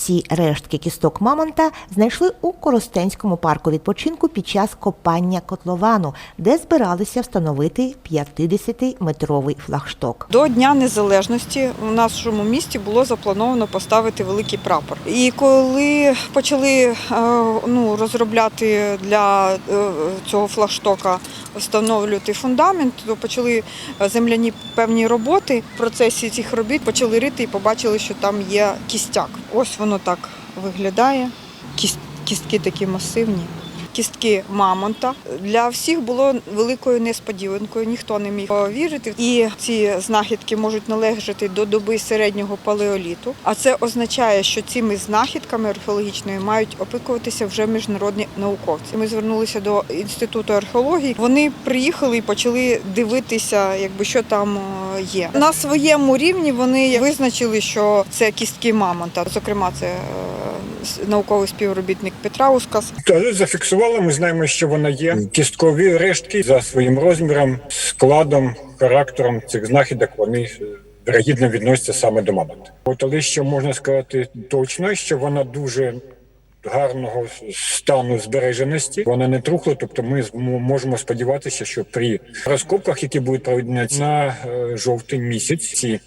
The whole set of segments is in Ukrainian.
Ці рештки кісток мамонта знайшли у Коростенському парку відпочинку під час копання котловану, де збиралися встановити 50-метровий флагшток. До Дня Незалежності в нашому місті було заплановано поставити великий прапор. І коли почали е, ну, розробляти для е, цього флагштока, встановлювати фундамент, то почали е, земляні певні роботи. В процесі цих робіт почали рити і побачили, що там є кістяк. Ось воно так виглядає. Кіс- Кістки такі масивні. Кістки мамонта для всіх було великою несподіванкою. Ніхто не міг повірити. І ці знахідки можуть належати до доби середнього палеоліту. А це означає, що цими знахідками археологічними мають опікуватися вже міжнародні науковці. Ми звернулися до інституту археології. Вони приїхали і почали дивитися, якби що там е, є. На своєму рівні вони визначили, що це кістки мамонта. Зокрема, це е, науковий співробітник Петра Ускас. Та зафіксували, ми знаємо, що вона є. Кісткові рештки за своїм розміром, складом, характером цих знахідок вони вірогідно відносяться саме до мамонта. От але що можна сказати точно, що вона дуже гарного стану збереженості, вона не трухла. Тобто, ми можемо сподіватися, що при розкопках, які будуть проведені на е, жовтень місяць, ці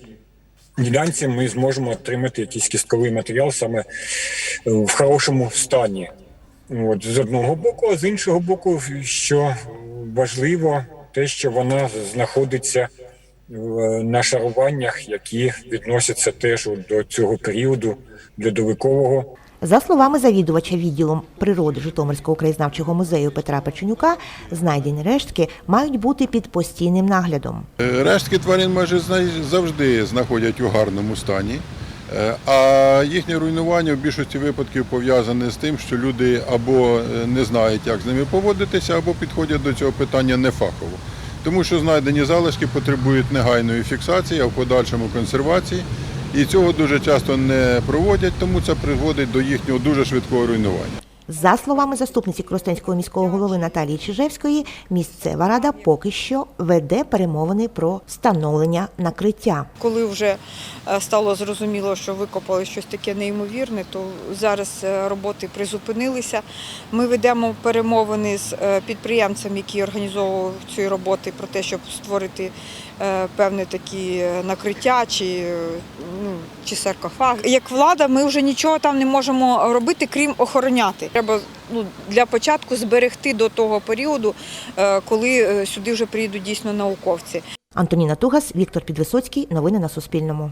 ділянці ми зможемо отримати якийсь кістковий матеріал саме е, в хорошому стані. От з одного боку, а з іншого боку, що важливо, те, що вона знаходиться на шаруваннях, які відносяться теж до цього періоду льодовикового. За словами завідувача відділом природи Житомирського краєзнавчого музею Петра Печенюка, знайдені рештки мають бути під постійним наглядом. Е, Рештки тварин майже завжди знаходять у гарному стані, Е, а їхнє руйнування в більшості випадків пов'язане з тим, що люди або е, не знають, як з ними поводитися, або підходять до цього питання нефахово. Тому що знайдені залишки потребують негайної фіксації, а в подальшому консервації. І цього дуже часто не проводять, тому це приводить до їхнього дуже швидкого руйнування. За словами заступниці Коростенського міського голови Наталії Чижевської, місцева рада поки що веде перемовини про встановлення накриття. Коли вже е, стало зрозуміло, що викопали щось таке неймовірне, то зараз е, роботи призупинилися. Ми ведемо перемовини з е, підприємцем, який організовував ці роботи, про те, щоб створити певне такі накриття чи, ну, чи саркофаг. Як влада, ми вже нічого там не можемо робити, крім охороняти. Треба ну, для початку зберегти до того періоду, е, коли е, сюди вже приїдуть дійсно науковці. Антоніна Тугас, Віктор Підвисоцький. Новини на Суспільному.